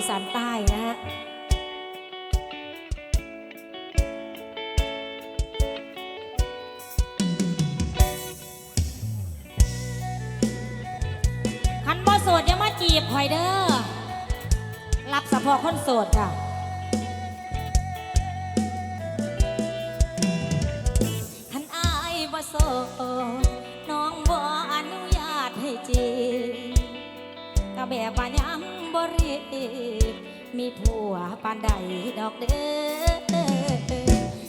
ีสานใต้นะฮะคันบ่โสดยังมาจีบหอยเด้อรับเฉพาคนโสดจ้ะคันอายบ่โสดน้องบ่อนุญาตให้จีบก็แบบว่ายัง บริมีผัวปานใดดอกเด้อ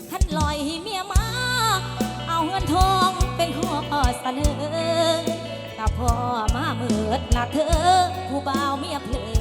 ท่านลอยเมียมา เอาเงินทองเป็นข้อเสนอแต่พอมาเมิดนะเธอ ผู้บ่าวเมียเพลอ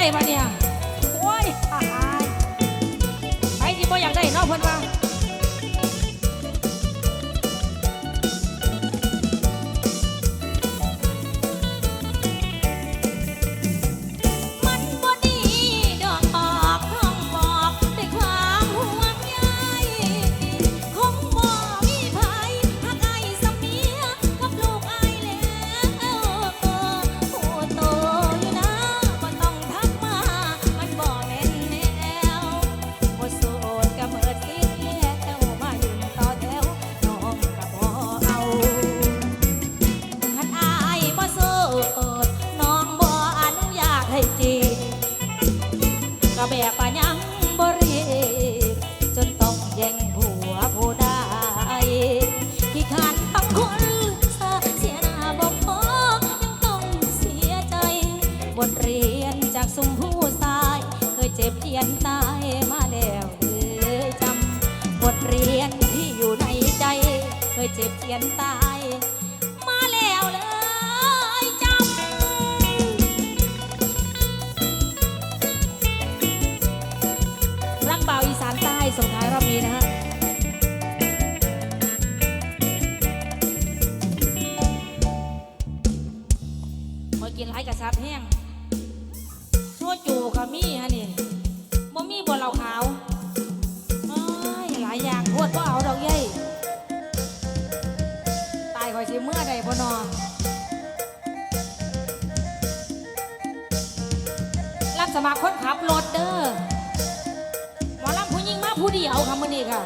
来吧你 ยนตาย มาแล้วเลยจำรักเบาอีสานใต้ส่งท้ายรอบนี้นะฮะ อยสิเมื่อใดบ่นอรับสมัครคนขับรถเด้อหมอลำผู้ยิงมาผู้เดียวค่ะมื่อนี้ค่ะ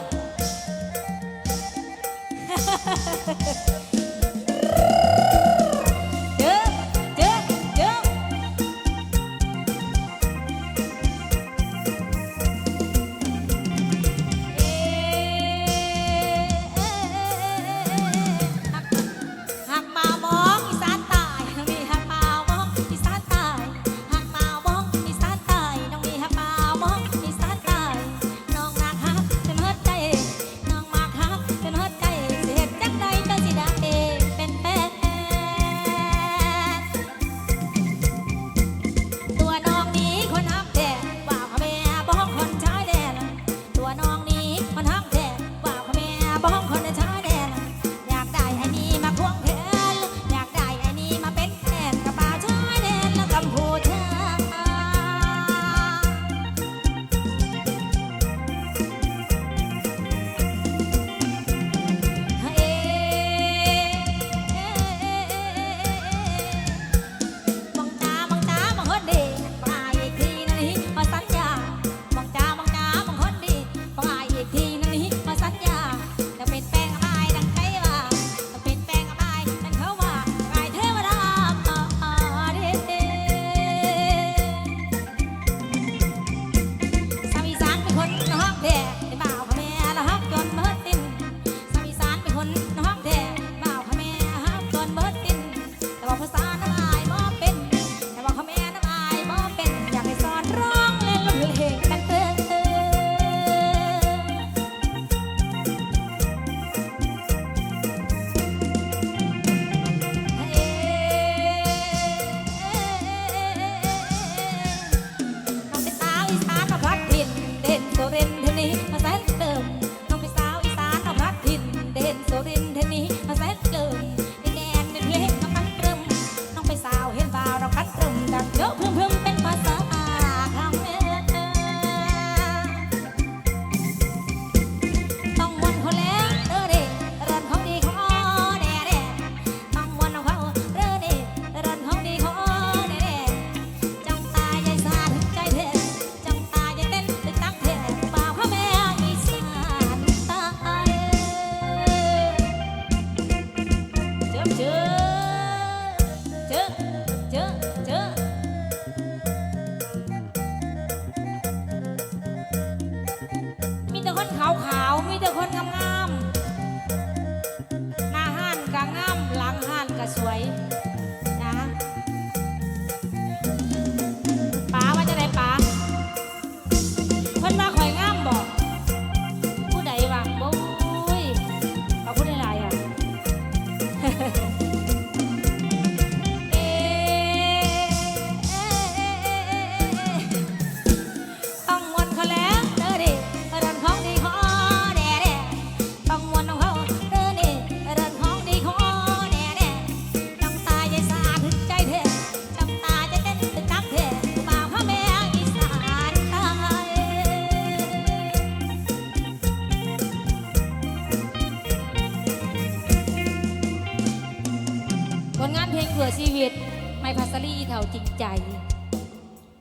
พลงเผื่อชีวิต ไม่พัสลีเท่าจริงใจ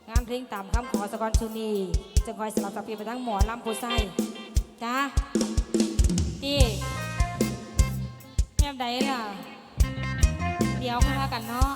งานเพลงตามคำขอสกอนชุนีจะคอยสลับสับเปลี่ยนไปทั้งหมอลำโพไซจ้าพี่แม่ใดล่ะ เดี๋ยวค่ากันเนาะ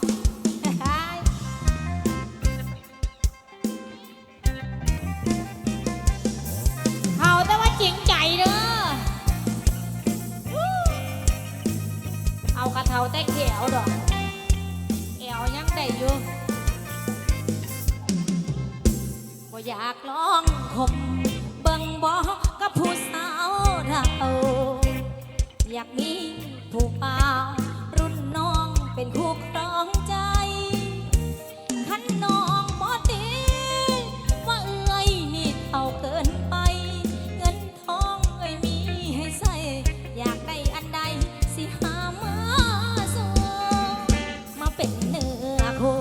อยากลองคบเบิ่งบอกกับผู้สาวเราอยากมีผู้ป่ารุ่นน้องเป็นคู่ครองใจขันน้องบ่ตีว่าเอ้ยนี่เท่าเกินไป เงินทองเอ้ยมีให้ใส่อยากได้อันใดสิหามาสู่มาเป็นเนื้อคู่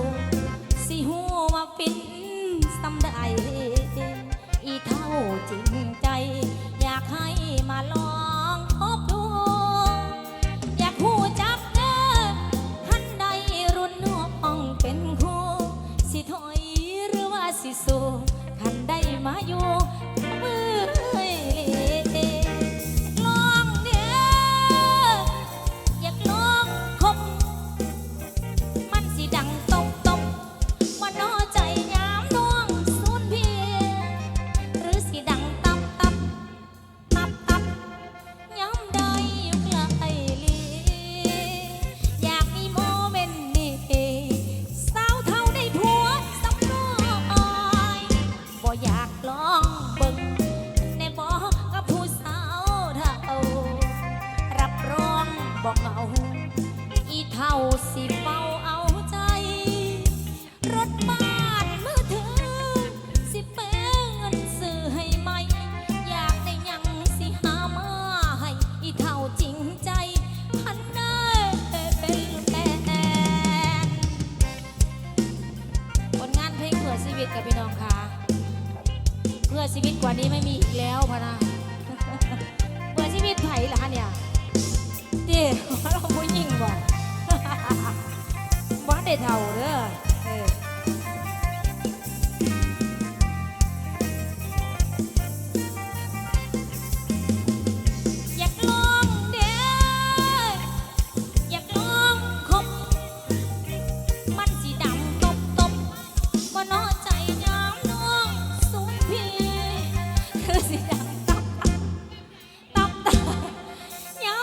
สิหูมาฟินสำได้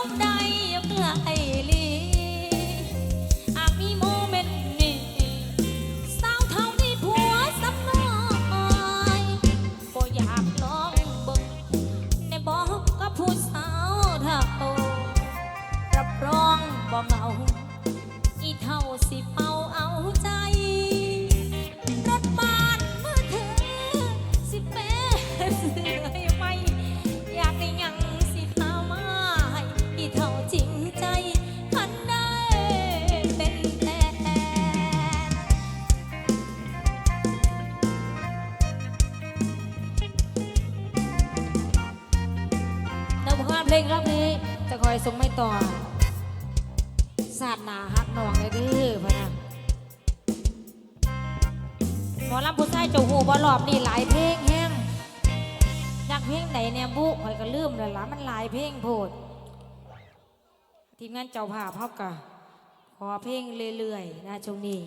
ย ลงานเพลงรอบนี้จะคอยส่งไม่ต่อศาสตร์หนาฮักนองเลยเด้อพะนะหมอลำผู้ชายเจ้าหูบอลอบนี่หลายเพลงแห้งอยากเพลงไหนเนี่ยบุข่อยก็ลืมแล้วล่ะมันหลายเพลงโพด ทีมงานเจ้าภาพเฮากะขอเพลงเรื่อยๆนะช่วงนี้